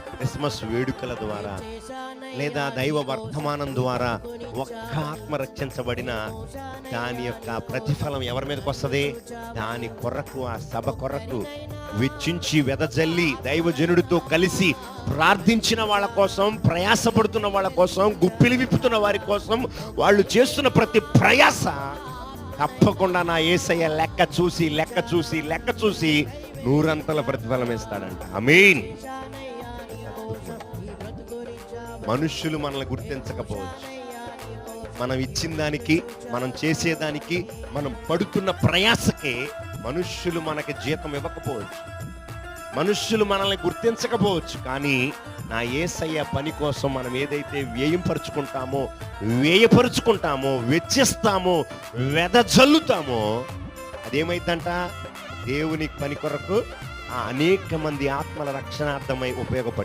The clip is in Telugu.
క్రిస్మస్ వేడుకల ద్వారా లేదా దైవ వర్ధమానం ద్వారా ఒక్క ఆత్మ రక్షించబడిన దాని యొక్క ప్రతిఫలం ఎవరి మీదకి వస్తుంది? దాని కొరకు ఆ సభ కొరకు వెచ్చించి వెదజల్లి దైవజనుడితో కలిసి ప్రార్థించిన వాళ్ళ కోసం ప్రయాసపడుతున్న వాళ్ళ కోసం గుప్పిలి విప్పుతున్న వారి కోసం వాళ్ళు చేస్తున్న ప్రతి ప్రయాస తప్పకుండా నా ఏసయ్య లెక్క చూసి లెక్క చూసి లెక్క చూసి నూరంతల ప్రతిఫలం ఇస్తాడంట. మీన్ మనుష్యులు మనల్ని గుర్తించకపోవచ్చు. మనం ఇచ్చిన దానికి మనం చేసేదానికి మనం పడుతున్న ప్రయాసకే మనుష్యులు మనకి జీతం ఇవ్వకపోవచ్చు. మనుష్యులు మనల్ని గుర్తించకపోవచ్చు. కానీ నా ఏసయ్య పని కోసం మనం ఏదైతే వ్యయంపరుచుకుంటామో వ్యయపరుచుకుంటామో వెచ్చిస్తామో వెదజల్లుతామో అదేమైందంట దేవుని పని కొరకు అనేక మంది ఆత్మల రక్షణార్థమై ఉపయోగపడి